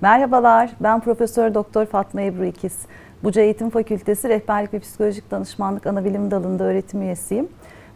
Merhabalar, ben Profesör Doktor Fatma Ebru İkiz. Buca Eğitim Fakültesi Rehberlik ve Psikolojik Danışmanlık Anabilim Dalı'nda öğretim üyesiyim.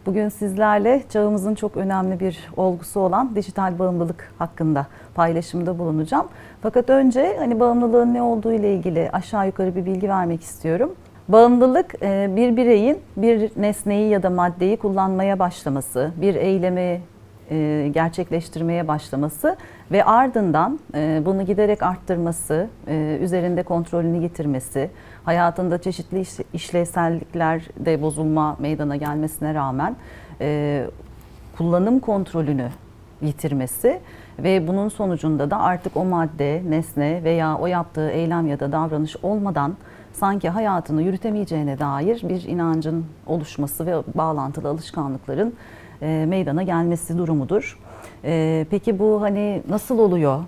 Bugün sizlerle çağımızın çok önemli bir olgusu olan dijital bağımlılık hakkında paylaşımda bulunacağım. Fakat önce hani bağımlılığın ne olduğu ile ilgili aşağı yukarı bir bilgi vermek istiyorum. Bağımlılık e, bir bireyin bir nesneyi ya da maddeyi kullanmaya başlaması, bir eylemi e, gerçekleştirmeye başlaması ve ardından e, bunu giderek arttırması, e, üzerinde kontrolünü yitirmesi, hayatında çeşitli iş, işlevselliklerde bozulma meydana gelmesine rağmen e, kullanım kontrolünü yitirmesi ve bunun sonucunda da artık o madde, nesne veya o yaptığı eylem ya da davranış olmadan sanki hayatını yürütemeyeceğine dair bir inancın oluşması ve bağlantılı alışkanlıkların e, meydana gelmesi durumudur. E, peki bu hani nasıl oluyor?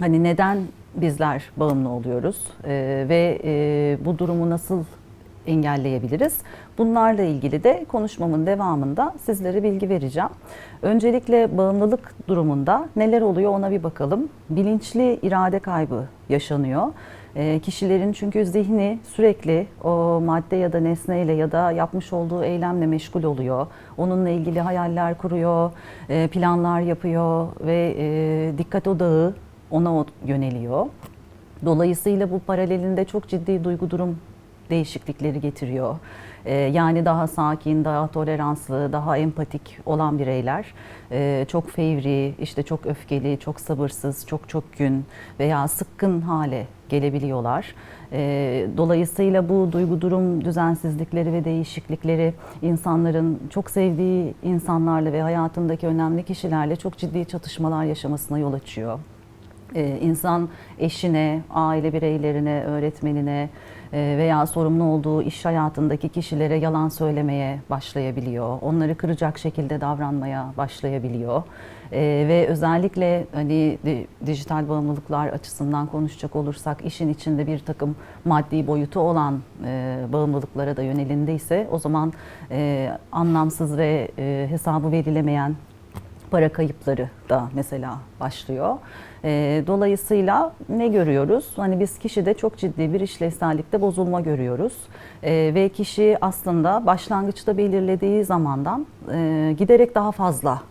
Hani neden bizler bağımlı oluyoruz E, ve e, bu durumu nasıl engelleyebiliriz? Bunlarla ilgili de konuşmamın devamında sizlere bilgi vereceğim. Öncelikle bağımlılık durumunda neler oluyor ona bir bakalım. Bilinçli irade kaybı yaşanıyor. E, kişilerin çünkü zihni sürekli o madde ya da nesneyle ya da yapmış olduğu eylemle meşgul oluyor. Onunla ilgili hayaller kuruyor, e, planlar yapıyor ve e, dikkat odağı ona yöneliyor. Dolayısıyla bu paralelinde çok ciddi duygu durum değişiklikleri getiriyor. Ee, yani daha sakin, daha toleranslı, daha empatik olan bireyler e, çok fevri, işte çok öfkeli, çok sabırsız, çok çok gün veya sıkkın hale gelebiliyorlar. Ee, dolayısıyla bu duygu durum düzensizlikleri ve değişiklikleri insanların çok sevdiği insanlarla ve hayatındaki önemli kişilerle çok ciddi çatışmalar yaşamasına yol açıyor. Ee, insan eşine, aile bireylerine, öğretmenine e, veya sorumlu olduğu iş hayatındaki kişilere yalan söylemeye başlayabiliyor. Onları kıracak şekilde davranmaya başlayabiliyor. Ee, ve özellikle hani dijital bağımlılıklar açısından konuşacak olursak işin içinde bir takım maddi boyutu olan e, bağımlılıklara da yönelindiyse o zaman e, anlamsız ve hesabı verilemeyen para kayıpları da mesela başlıyor. E, dolayısıyla ne görüyoruz? Hani biz kişide çok ciddi bir işlevsellikte bozulma görüyoruz. E, ve kişi aslında başlangıçta belirlediği zamandan e, giderek daha fazla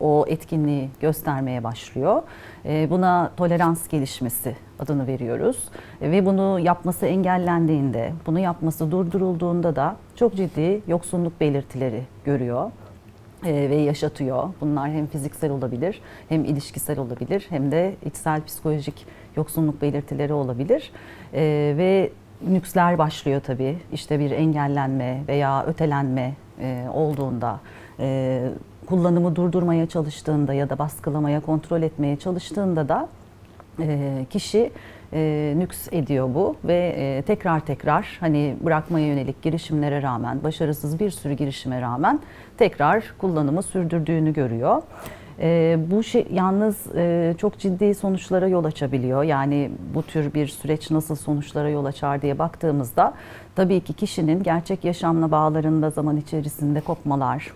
o etkinliği göstermeye başlıyor. E, buna tolerans gelişmesi adını veriyoruz. Ve bunu yapması engellendiğinde, bunu yapması durdurulduğunda da çok ciddi yoksunluk belirtileri görüyor ve yaşatıyor. Bunlar hem fiziksel olabilir, hem ilişkisel olabilir, hem de içsel psikolojik yoksunluk belirtileri olabilir. E, ve nüksler başlıyor tabii. İşte bir engellenme veya ötelenme e, olduğunda, e, kullanımı durdurmaya çalıştığında ya da baskılamaya, kontrol etmeye çalıştığında da e, kişi e, nüks ediyor bu ve e, tekrar tekrar hani bırakmaya yönelik girişimlere rağmen, başarısız bir sürü girişime rağmen tekrar kullanımı sürdürdüğünü görüyor. E, bu şey yalnız e, çok ciddi sonuçlara yol açabiliyor. Yani bu tür bir süreç nasıl sonuçlara yol açar diye baktığımızda tabii ki kişinin gerçek yaşamla bağlarında zaman içerisinde kopmalar,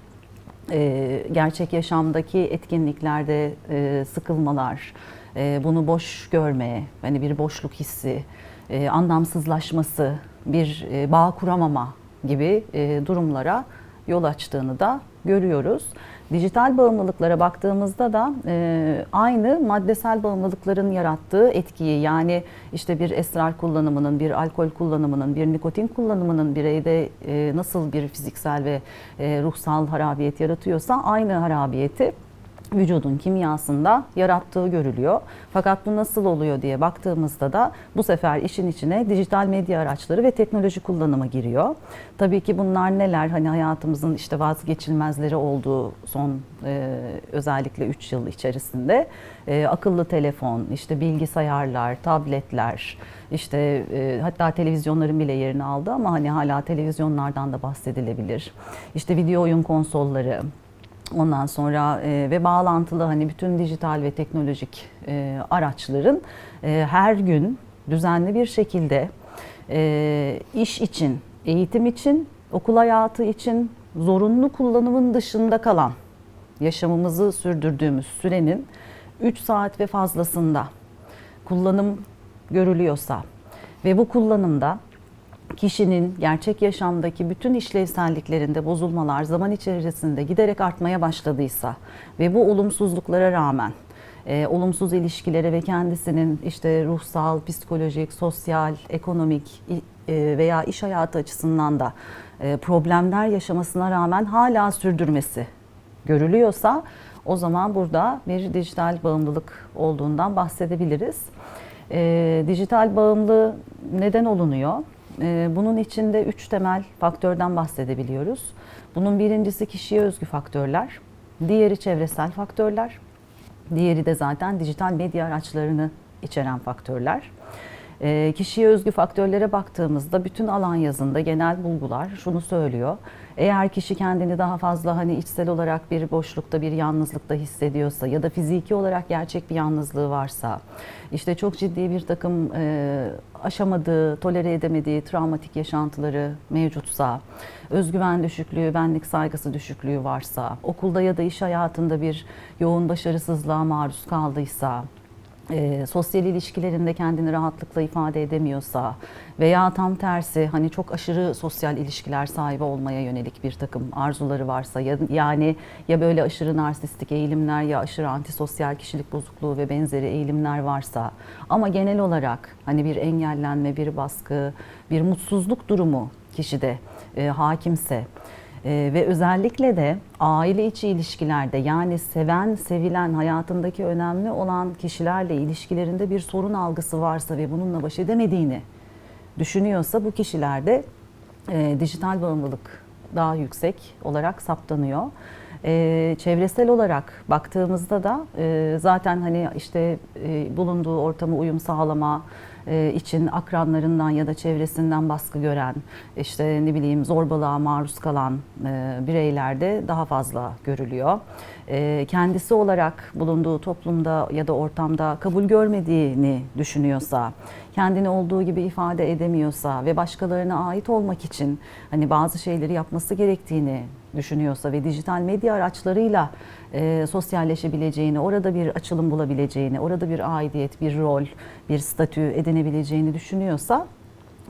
e, gerçek yaşamdaki etkinliklerde e, sıkılmalar, e, bunu boş görmeye, hani bir boşluk hissi, e, anlamsızlaşması, bir e, bağ kuramama gibi e, durumlara yol açtığını da görüyoruz. Dijital bağımlılıklara baktığımızda da e, aynı maddesel bağımlılıkların yarattığı etkiyi yani işte bir esrar kullanımının, bir alkol kullanımının, bir nikotin kullanımının bireyde e, nasıl bir fiziksel ve e, ruhsal harabiyet yaratıyorsa aynı harabiyeti vücudun kimyasında yarattığı görülüyor. Fakat bu nasıl oluyor diye baktığımızda da bu sefer işin içine dijital medya araçları ve teknoloji kullanımı giriyor. Tabii ki bunlar neler? Hani hayatımızın işte vazgeçilmezleri olduğu son e, özellikle 3 yıl içerisinde e, akıllı telefon, işte bilgisayarlar, tabletler, işte e, hatta televizyonların bile yerini aldı ama hani hala televizyonlardan da bahsedilebilir. İşte video oyun konsolları, Ondan sonra e, ve bağlantılı hani bütün dijital ve teknolojik e, araçların e, her gün düzenli bir şekilde e, iş için, eğitim için, okul hayatı için zorunlu kullanımın dışında kalan yaşamımızı sürdürdüğümüz sürenin 3 saat ve fazlasında kullanım görülüyorsa ve bu kullanımda kişinin gerçek yaşamdaki bütün işlevselliklerinde bozulmalar zaman içerisinde giderek artmaya başladıysa ve bu olumsuzluklara rağmen e, olumsuz ilişkilere ve kendisinin işte ruhsal, psikolojik, sosyal, ekonomik e, veya iş hayatı açısından da e, problemler yaşamasına rağmen hala sürdürmesi görülüyorsa o zaman burada bir dijital bağımlılık olduğundan bahsedebiliriz. E, dijital bağımlı neden olunuyor? E, bunun içinde üç temel faktörden bahsedebiliyoruz. Bunun birincisi kişiye özgü faktörler, diğeri çevresel faktörler, diğeri de zaten dijital medya araçlarını içeren faktörler. E, kişiye özgü faktörlere baktığımızda bütün alan yazında genel bulgular şunu söylüyor. Eğer kişi kendini daha fazla hani içsel olarak bir boşlukta, bir yalnızlıkta hissediyorsa ya da fiziki olarak gerçek bir yalnızlığı varsa, işte çok ciddi bir takım e, aşamadığı, tolere edemediği travmatik yaşantıları mevcutsa, özgüven düşüklüğü, benlik saygısı düşüklüğü varsa, okulda ya da iş hayatında bir yoğun başarısızlığa maruz kaldıysa, e, sosyal ilişkilerinde kendini rahatlıkla ifade edemiyorsa veya tam tersi hani çok aşırı sosyal ilişkiler sahibi olmaya yönelik bir takım arzuları varsa ya, yani ya böyle aşırı narsistik eğilimler ya aşırı antisosyal kişilik bozukluğu ve benzeri eğilimler varsa ama genel olarak hani bir engellenme, bir baskı, bir mutsuzluk durumu kişide e, hakimse ee, ve özellikle de aile içi ilişkilerde yani seven, sevilen, hayatındaki önemli olan kişilerle ilişkilerinde bir sorun algısı varsa ve bununla baş edemediğini düşünüyorsa bu kişilerde e, dijital bağımlılık daha yüksek olarak saptanıyor. E, çevresel olarak baktığımızda da e, zaten hani işte e, bulunduğu ortama uyum sağlama için akranlarından ya da çevresinden baskı gören, işte ne bileyim zorbalığa maruz kalan e, bireylerde daha fazla görülüyor. E, kendisi olarak bulunduğu toplumda ya da ortamda kabul görmediğini düşünüyorsa, kendini olduğu gibi ifade edemiyorsa ve başkalarına ait olmak için hani bazı şeyleri yapması gerektiğini düşünüyorsa ve dijital medya araçlarıyla e, sosyalleşebileceğini, orada bir açılım bulabileceğini, orada bir aidiyet, bir rol, bir statü edinebileceğini düşünüyorsa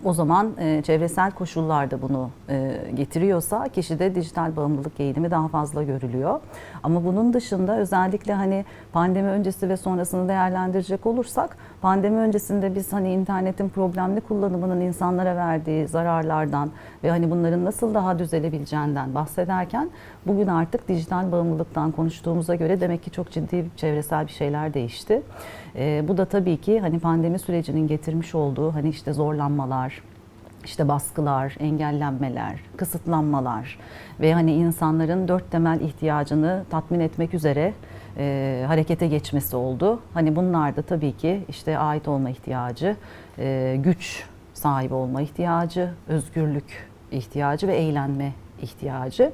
o zaman e, çevresel koşullar da bunu e, getiriyorsa kişide dijital bağımlılık eğilimi daha fazla görülüyor. Ama bunun dışında özellikle hani pandemi öncesi ve sonrasını değerlendirecek olursak pandemi öncesinde biz hani internetin problemli kullanımının insanlara verdiği zararlardan ve hani bunların nasıl daha düzelebileceğinden bahsederken bugün artık dijital bağımlılıktan konuştuğumuza göre demek ki çok ciddi çevresel bir şeyler değişti. E, bu da tabii ki hani pandemi sürecinin getirmiş olduğu hani işte zorlanmalar, işte baskılar, engellenmeler, kısıtlanmalar ve hani insanların dört temel ihtiyacını tatmin etmek üzere e, harekete geçmesi oldu. Hani bunlar da tabii ki işte ait olma ihtiyacı, e, güç sahibi olma ihtiyacı, özgürlük ihtiyacı ve eğlenme ihtiyacı.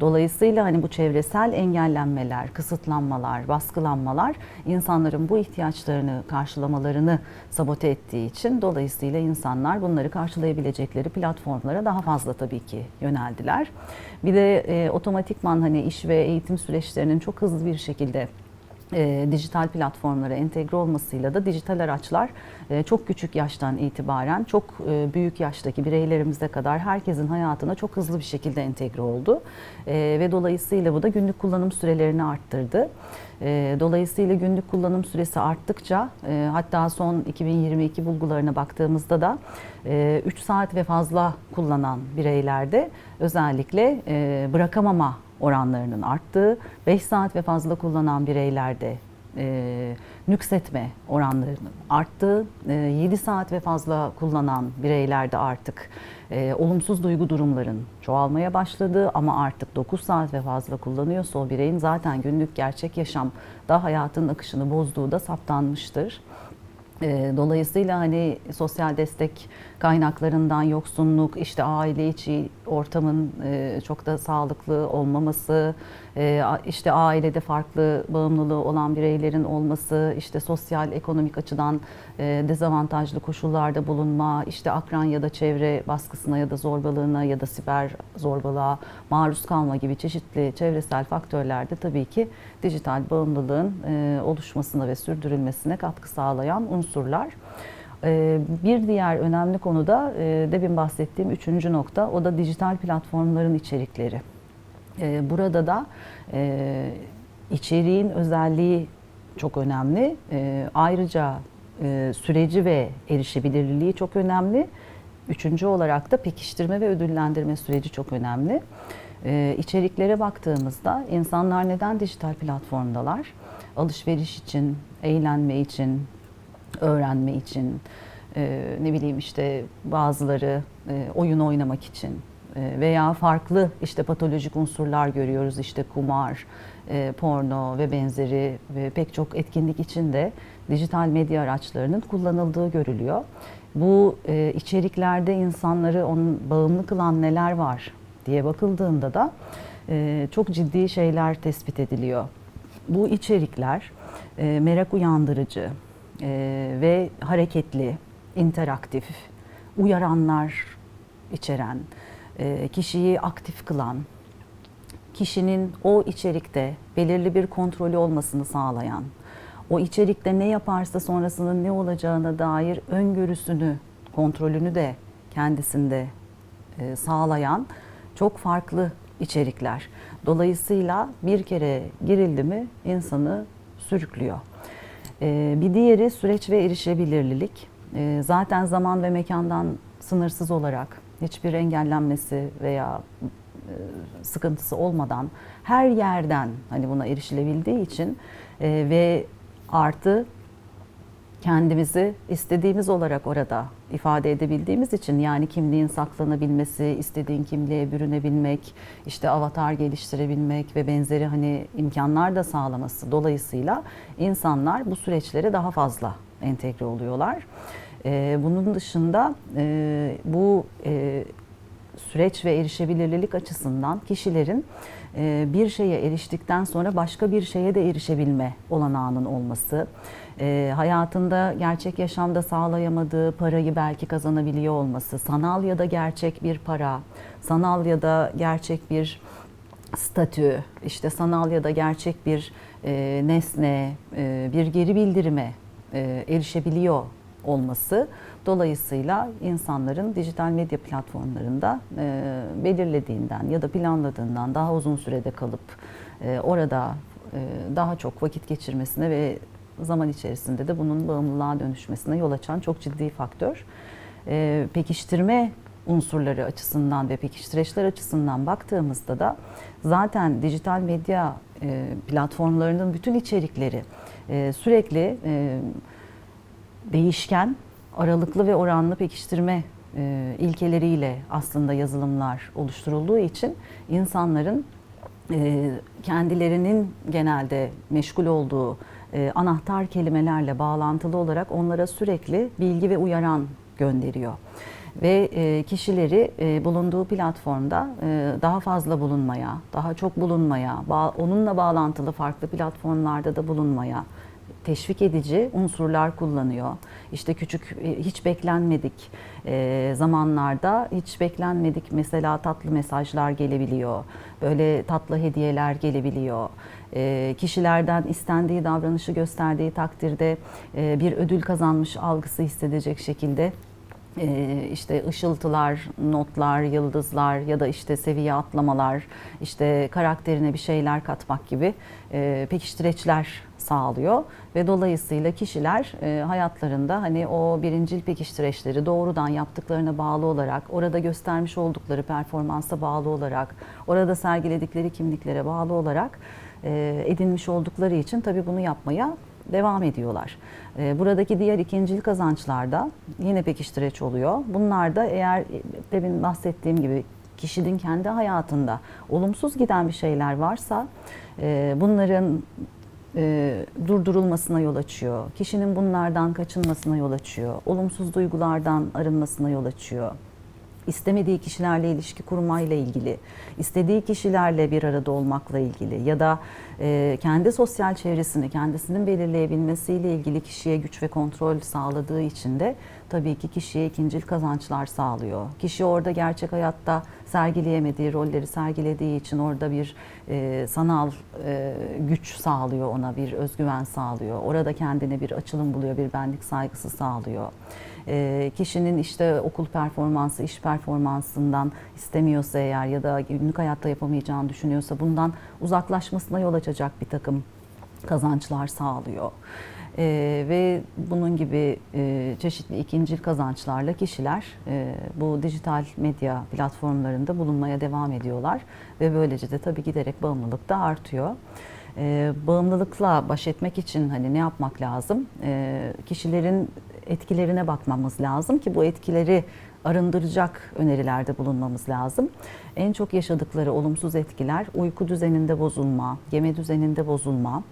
Dolayısıyla hani bu çevresel engellenmeler, kısıtlanmalar, baskılanmalar insanların bu ihtiyaçlarını karşılamalarını sabote ettiği için dolayısıyla insanlar bunları karşılayabilecekleri platformlara daha fazla tabii ki yöneldiler. Bir de e, otomatikman hani iş ve eğitim süreçlerinin çok hızlı bir şekilde e, dijital platformlara entegre olmasıyla da dijital araçlar e, çok küçük yaştan itibaren çok e, büyük yaştaki bireylerimize kadar herkesin hayatına çok hızlı bir şekilde entegre oldu. E, ve dolayısıyla bu da günlük kullanım sürelerini arttırdı. E, dolayısıyla günlük kullanım süresi arttıkça e, hatta son 2022 bulgularına baktığımızda da e, 3 saat ve fazla kullanan bireylerde özellikle e, bırakamama oranlarının arttığı, 5 saat ve fazla kullanan bireylerde e, nüksetme oranlarının arttığı, e, 7 saat ve fazla kullanan bireylerde artık e, olumsuz duygu durumların çoğalmaya başladığı ama artık 9 saat ve fazla kullanıyorsa o bireyin zaten günlük gerçek yaşamda hayatın akışını bozduğu da saptanmıştır. E, Dolayısıyla hani sosyal destek kaynaklarından yoksunluk, işte aile içi ortamın e, çok da sağlıklı olmaması, e, işte ailede farklı bağımlılığı olan bireylerin olması, işte sosyal ekonomik açıdan e, dezavantajlı koşullarda bulunma, işte akran ya da çevre baskısına ya da zorbalığına ya da siber zorbalığa maruz kalma gibi çeşitli çevresel faktörler de tabii ki dijital bağımlılığın oluşmasına ve sürdürülmesine katkı sağlayan unsurlar. Ee, Bir diğer önemli konu da e, demin bahsettiğim üçüncü nokta o da dijital platformların içerikleri. Ee, Burada da e, içeriğin özelliği çok önemli. Ee, Ayrıca e, süreci ve erişebilirliği çok önemli. Üçüncü olarak da pekiştirme ve ödüllendirme süreci çok önemli. Ee, içeriklere baktığımızda insanlar neden dijital platformdalar? Alışveriş için, eğlenme için, öğrenme için, e, ne bileyim işte bazıları e, oyun oynamak için e, veya farklı işte patolojik unsurlar görüyoruz işte kumar, e, porno ve benzeri ve pek çok etkinlik için de dijital medya araçlarının kullanıldığı görülüyor. Bu e, içeriklerde insanları onun bağımlı kılan neler var diye bakıldığında da e, çok ciddi şeyler tespit ediliyor. Bu içerikler e, merak uyandırıcı ve hareketli, interaktif, uyaranlar içeren, e, kişiyi aktif kılan, kişinin o içerikte belirli bir kontrolü olmasını sağlayan, o içerikte ne yaparsa sonrasında ne olacağına dair öngörüsünü, kontrolünü de kendisinde e, sağlayan çok farklı içerikler. Dolayısıyla bir kere girildi mi insanı sürüklüyor. E, Bir diğeri süreç ve erişebilirlik. E, Zaten zaman ve mekandan sınırsız olarak hiçbir engellenmesi veya e, sıkıntısı olmadan her yerden hani buna erişilebildiği için e, ve artı kendimizi istediğimiz olarak orada ifade edebildiğimiz için yani kimliğin saklanabilmesi, istediğin kimliğe bürünebilmek, işte avatar geliştirebilmek ve benzeri hani imkanlar da sağlaması dolayısıyla insanlar bu süreçlere daha fazla entegre oluyorlar. Ee, bunun dışında e, bu e, süreç ve erişebilirlik açısından kişilerin e, bir şeye eriştikten sonra başka bir şeye de erişebilme olanağının olması, e, hayatında gerçek yaşamda sağlayamadığı parayı belki kazanabiliyor olması, sanal ya da gerçek bir para, sanal ya da gerçek bir statü, işte sanal ya da gerçek bir e, nesne, e, bir geri bildirime e, erişebiliyor olması dolayısıyla insanların dijital medya platformlarında e, belirlediğinden ya da planladığından daha uzun sürede kalıp e, orada e, daha çok vakit geçirmesine ve zaman içerisinde de bunun bağımlılığa dönüşmesine yol açan çok ciddi faktör. E, pekiştirme unsurları açısından ve pekiştireçler açısından baktığımızda da zaten dijital medya e, platformlarının bütün içerikleri e, sürekli e, değişken, aralıklı ve oranlı pekiştirme e, ilkeleriyle aslında yazılımlar oluşturulduğu için insanların e, kendilerinin genelde meşgul olduğu anahtar kelimelerle bağlantılı olarak onlara sürekli bilgi ve uyaran gönderiyor ve e, kişileri e, bulunduğu platformda e, daha fazla bulunmaya, daha çok bulunmaya, onunla bağlantılı farklı platformlarda da bulunmaya teşvik edici unsurlar kullanıyor. İşte küçük e, hiç beklenmedik e, zamanlarda hiç beklenmedik mesela tatlı mesajlar gelebiliyor. Böyle tatlı hediyeler gelebiliyor. E, Kişilerden istendiği davranışı gösterdiği takdirde e, bir ödül kazanmış algısı hissedecek şekilde e, işte ışıltılar, notlar, yıldızlar ya da işte seviye atlamalar, işte karakterine bir şeyler katmak gibi e, pekiştireçler sağlıyor. Ve dolayısıyla kişiler hayatlarında hani o birincil pekiştireçleri doğrudan yaptıklarına bağlı olarak, orada göstermiş oldukları performansa bağlı olarak, orada sergiledikleri kimliklere bağlı olarak edinmiş oldukları için tabii bunu yapmaya devam ediyorlar. E, Buradaki diğer ikincil kazançlarda yine pekiştireç oluyor. Bunlar da eğer e, demin bahsettiğim gibi kişinin kendi hayatında olumsuz giden bir şeyler varsa e, bunların e, durdurulmasına yol açıyor. Kişinin bunlardan kaçınmasına yol açıyor. Olumsuz duygulardan arınmasına yol açıyor istemediği kişilerle ilişki kurmayla ilgili, istediği kişilerle bir arada olmakla ilgili ya da e, kendi sosyal çevresini kendisinin belirleyebilmesiyle ilgili kişiye güç ve kontrol sağladığı için de tabii ki kişiye ikincil kazançlar sağlıyor. Kişi orada gerçek hayatta sergileyemediği rolleri sergilediği için orada bir e, sanal e, güç sağlıyor ona, bir özgüven sağlıyor. Orada kendine bir açılım buluyor, bir benlik saygısı sağlıyor. E, kişinin işte okul performansı, iş performansından istemiyorsa eğer ya da günlük hayatta yapamayacağını düşünüyorsa bundan uzaklaşmasına yol açacak bir takım kazançlar sağlıyor. Ee, ve bunun gibi e, çeşitli ikincil kazançlarla kişiler e, bu dijital medya platformlarında bulunmaya devam ediyorlar ve böylece de tabii giderek bağımlılık da artıyor. E, bağımlılıkla baş etmek için hani ne yapmak lazım? E, kişilerin etkilerine bakmamız lazım ki bu etkileri arındıracak önerilerde bulunmamız lazım. En çok yaşadıkları olumsuz etkiler uyku düzeninde bozulma, yeme düzeninde bozulma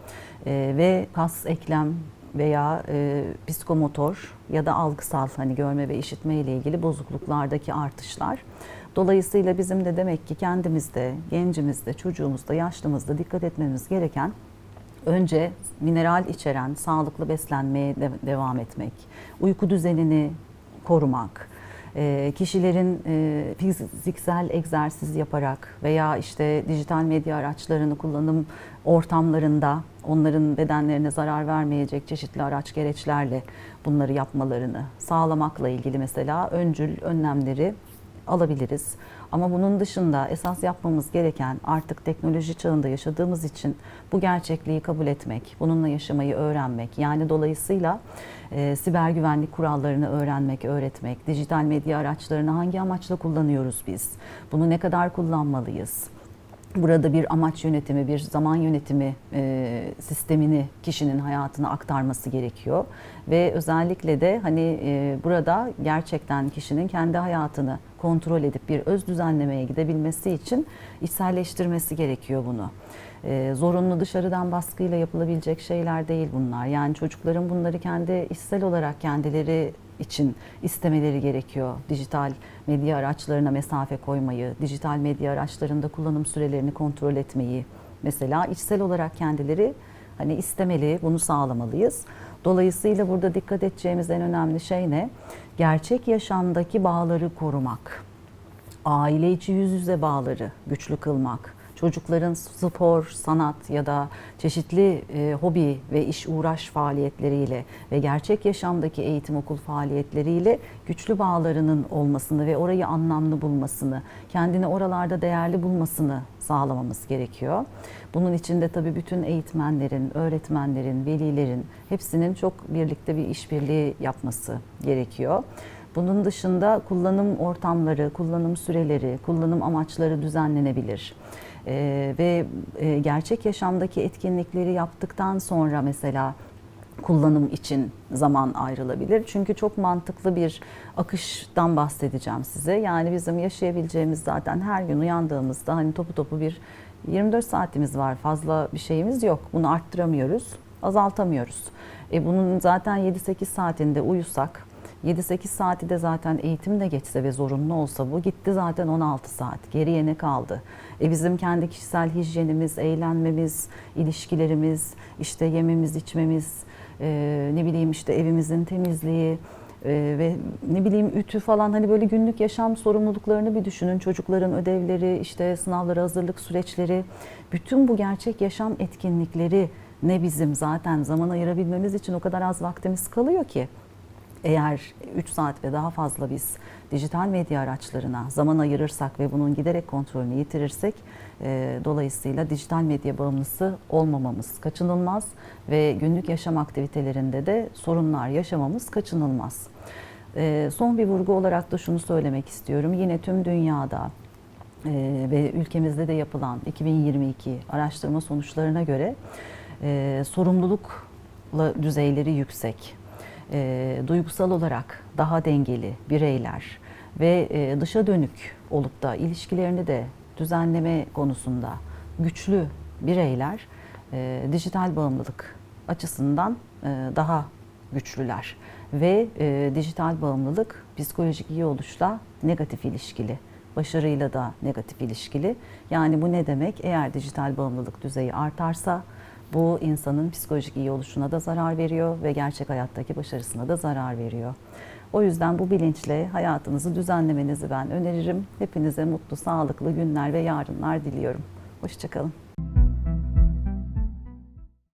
e, ve kas eklem veya e, psikomotor ya da algısal hani görme ve işitme ile ilgili bozukluklardaki artışlar. Dolayısıyla bizim de demek ki kendimizde, gencimizde, çocuğumuzda, yaşlımızda dikkat etmemiz gereken önce mineral içeren sağlıklı beslenmeye de devam etmek, uyku düzenini korumak, e, kişilerin e, fiziksel egzersiz yaparak veya işte dijital medya araçlarını kullanım ortamlarında onların bedenlerine zarar vermeyecek çeşitli araç gereçlerle bunları yapmalarını sağlamakla ilgili mesela öncül önlemleri alabiliriz. Ama bunun dışında esas yapmamız gereken artık teknoloji çağında yaşadığımız için bu gerçekliği kabul etmek, bununla yaşamayı öğrenmek. Yani dolayısıyla e, siber güvenlik kurallarını öğrenmek, öğretmek, dijital medya araçlarını hangi amaçla kullanıyoruz biz? Bunu ne kadar kullanmalıyız? Burada bir amaç yönetimi, bir zaman yönetimi e, sistemini kişinin hayatına aktarması gerekiyor ve özellikle de hani e, burada gerçekten kişinin kendi hayatını kontrol edip bir öz düzenlemeye gidebilmesi için içselleştirmesi gerekiyor bunu. E, zorunlu dışarıdan baskıyla yapılabilecek şeyler değil bunlar. Yani çocukların bunları kendi içsel olarak kendileri için istemeleri gerekiyor. Dijital medya araçlarına mesafe koymayı, dijital medya araçlarında kullanım sürelerini kontrol etmeyi mesela içsel olarak kendileri hani istemeli, bunu sağlamalıyız. Dolayısıyla burada dikkat edeceğimiz en önemli şey ne? Gerçek yaşamdaki bağları korumak. Aile içi yüz yüze bağları güçlü kılmak çocukların spor, sanat ya da çeşitli e, hobi ve iş uğraş faaliyetleriyle ve gerçek yaşamdaki eğitim okul faaliyetleriyle güçlü bağlarının olmasını ve orayı anlamlı bulmasını, kendini oralarda değerli bulmasını sağlamamız gerekiyor. Bunun içinde tabii bütün eğitmenlerin, öğretmenlerin, velilerin hepsinin çok birlikte bir işbirliği yapması gerekiyor. Bunun dışında kullanım ortamları, kullanım süreleri, kullanım amaçları düzenlenebilir. Ee, ve e, gerçek yaşamdaki etkinlikleri yaptıktan sonra mesela kullanım için zaman ayrılabilir. Çünkü çok mantıklı bir akıştan bahsedeceğim size. Yani bizim yaşayabileceğimiz zaten her gün uyandığımızda hani topu topu bir 24 saatimiz var. Fazla bir şeyimiz yok. Bunu arttıramıyoruz, azaltamıyoruz. E bunun zaten 7-8 saatinde uyusak 7-8 saati de zaten eğitimde geçse ve zorunlu olsa bu gitti zaten 16 saat. Geriye ne kaldı? E bizim kendi kişisel hijyenimiz, eğlenmemiz, ilişkilerimiz, işte yememiz, içmemiz, e, ne bileyim işte evimizin temizliği, ee, ve ne bileyim ütü falan hani böyle günlük yaşam sorumluluklarını bir düşünün. Çocukların ödevleri, işte sınavlara hazırlık süreçleri, bütün bu gerçek yaşam etkinlikleri ne bizim zaten zaman ayırabilmemiz için o kadar az vaktimiz kalıyor ki. Eğer 3 saat ve daha fazla biz dijital medya araçlarına zaman ayırırsak ve bunun giderek kontrolünü yitirirsek e, dolayısıyla dijital medya bağımlısı olmamamız kaçınılmaz ve günlük yaşam aktivitelerinde de sorunlar yaşamamız kaçınılmaz. E, son bir vurgu olarak da şunu söylemek istiyorum. Yine tüm dünyada e, ve ülkemizde de yapılan 2022 araştırma sonuçlarına göre e, sorumluluk düzeyleri yüksek e, duygusal olarak daha dengeli bireyler ve e, dışa dönük olup da ilişkilerini de düzenleme konusunda güçlü bireyler e, dijital bağımlılık açısından e, daha güçlüler ve e, dijital bağımlılık psikolojik iyi oluşla negatif ilişkili başarıyla da negatif ilişkili. Yani bu ne demek? Eğer dijital bağımlılık düzeyi artarsa bu insanın psikolojik iyi oluşuna da zarar veriyor ve gerçek hayattaki başarısına da zarar veriyor. O yüzden bu bilinçle hayatınızı düzenlemenizi ben öneririm. Hepinize mutlu, sağlıklı günler ve yarınlar diliyorum. Hoşçakalın.